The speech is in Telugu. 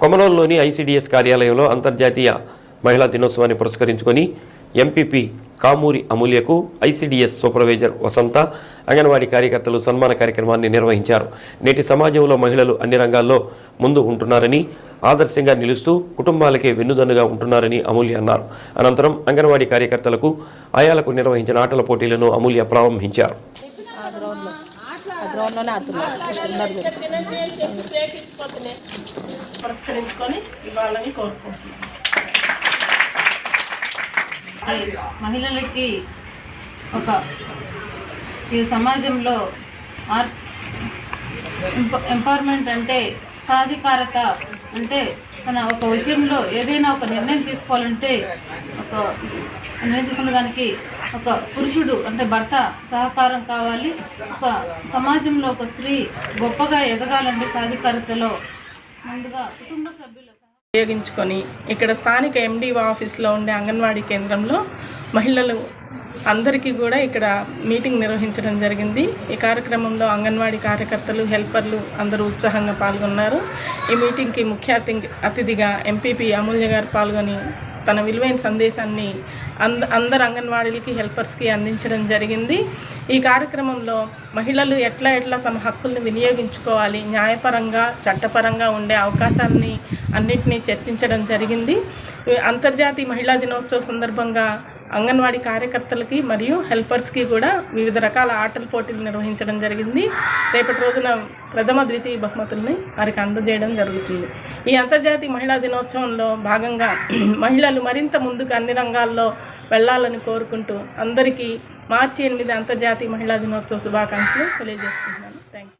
కొమరోల్లోని ఐసీడీఎస్ కార్యాలయంలో అంతర్జాతీయ మహిళా దినోత్సవాన్ని పురస్కరించుకొని ఎంపీపీ కామూరి అమూల్యకు ఐసీడీఎస్ సూపర్వైజర్ వసంత అంగన్వాడీ కార్యకర్తలు సన్మాన కార్యక్రమాన్ని నిర్వహించారు. నేటి సమాజంలో మహిళలు అన్ని రంగాల్లో ముందు ఉంటున్నారని ఆదర్శంగా నిలుస్తూ కుటుంబాలకే వెన్నుదన్నుగా ఉంటున్నారని అమూల్య అన్నారు. అనంతరం అంగన్వాడీ కార్యకర్తలకు ఆయాలకు నిర్వహించిన ఆటల పోటీలను అమూల్య ప్రారంభించారు. గ్రౌండ్లోనే పురస్కరించుకొని ఇవ్వాలని కోరుకుంటున్నాను. మహిళలకి ఒక ఈ సమాజంలో ఆర్ ఎంపవర్మెంట్ అంటే సాధికారత అంటే తన ఒక విషయంలో ఏదైనా ఒక నిర్ణయం తీసుకోవాలంటే ఒక నిర్ణయం తీసుకున్న దానికి ఒక పురుషుడు అంటే భర్త సహకారం కావాలి. ఒక సమాజంలో ఒక స్త్రీ గొప్పగా ఎదగాలంటే సాధికారతలో ముందుగా కుటుంబ సభ్యుల ఉపయోగించుకొని ఇక్కడ స్థానిక ఎండీఓ ఆఫీస్లో ఉండే అంగన్వాడీ కేంద్రంలో మహిళలు అందరికీ కూడా ఇక్కడ మీటింగ్ నిర్వహించడం జరిగింది. ఈ కార్యక్రమంలో అంగన్వాడీ కార్యకర్తలు హెల్పర్లు అందరూ ఉత్సాహంగా పాల్గొన్నారు. ఈ మీటింగ్కి ముఖ్య అతి- అతిథిగా ఎంపీపీ అమూల్య గారు పాల్గొని తన విలువైన సందేశాన్ని అంద అందరు అంగన్వాడీలకి హెల్పర్స్కి అందించడం జరిగింది. ఈ కార్యక్రమంలో మహిళలు ఎట్లా ఎట్లా తమ హక్కుల్ని వినియోగించుకోవాలి న్యాయపరంగా చట్టపరంగా ఉండే అవకాశాన్ని అన్నిటినీ చర్చించడం జరిగింది. అంతర్జాతీయ మహిళా దినోత్సవ సందర్భంగా అంగన్వాడీ కార్యకర్తలకి మరియు హెల్పర్స్కి కూడా వివిధ రకాల ఆటల పోటీలు నిర్వహించడం జరిగింది. రేపటి రోజున ప్రథమ ద్వితీయ బహుమతుల్ని వారికి అందజేయడం జరుగుతుంది. ఈ అంతర్జాతీయ మహిళా దినోత్సవంలో భాగంగా మహిళలు మరింత ముందుకు అన్ని రంగాల్లో వెళ్ళాలని కోరుకుంటూ అందరికీ మార్చి ఎనిమిది అంతర్జాతీయ మహిళా దినోత్సవ శుభాకాంక్షలు తెలియజేస్తున్నాను. Thank you